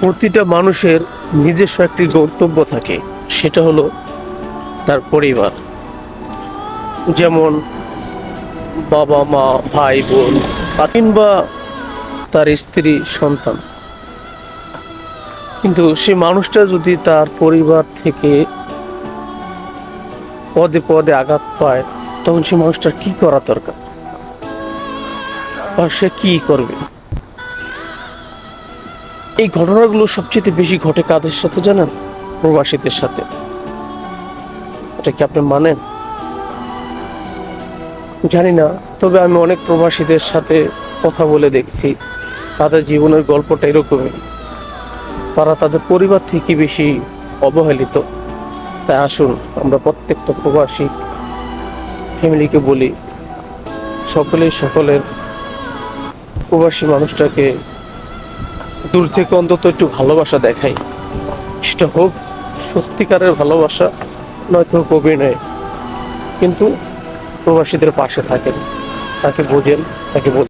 প্রতিটা মানুষের নিজস্ব একটি গন্তব্য থাকে, সেটা হলো তার পরিবার। যেমন বাবা, মা, ভাই, বোন, কিংবা তার স্ত্রী, সন্তান। কিন্তু সে মানুষটা যদি তার পরিবার থেকে পদে পদে আঘাত পায়, তখন সে মানুষটা কি করা দরকার? সে কি করবে? এই ঘটনাগুলো সবচেয়ে বেশি ঘটে কাদের সাথে জানেন? প্রবাসীদের সাথে। এটা কি আপনি মানেন? জানি না, তবে আমি অনেক প্রবাসীদের সাথে কথা বলে দেখছি। তাদের জীবনের গল্পটা এরকমই। তারা তাদের পরিবার থেকে বেশি অবহেলিত। তাই আসুন, আমরা প্রত্যেকটা প্রবাসী ফ্যামিলিকে বলি, সকলেই সকলের প্রবাসী মানুষটাকে দূর থেকে অন্তত একটু ভালোবাসা দেখাই। সেটা হোক, সত্যিকারের ভালোবাসা, নয়তো কবি অভিনয়। কিন্তু প্রবাসীদের পাশে থাকেন, তাকে বোঝেন তাকে বোঝেন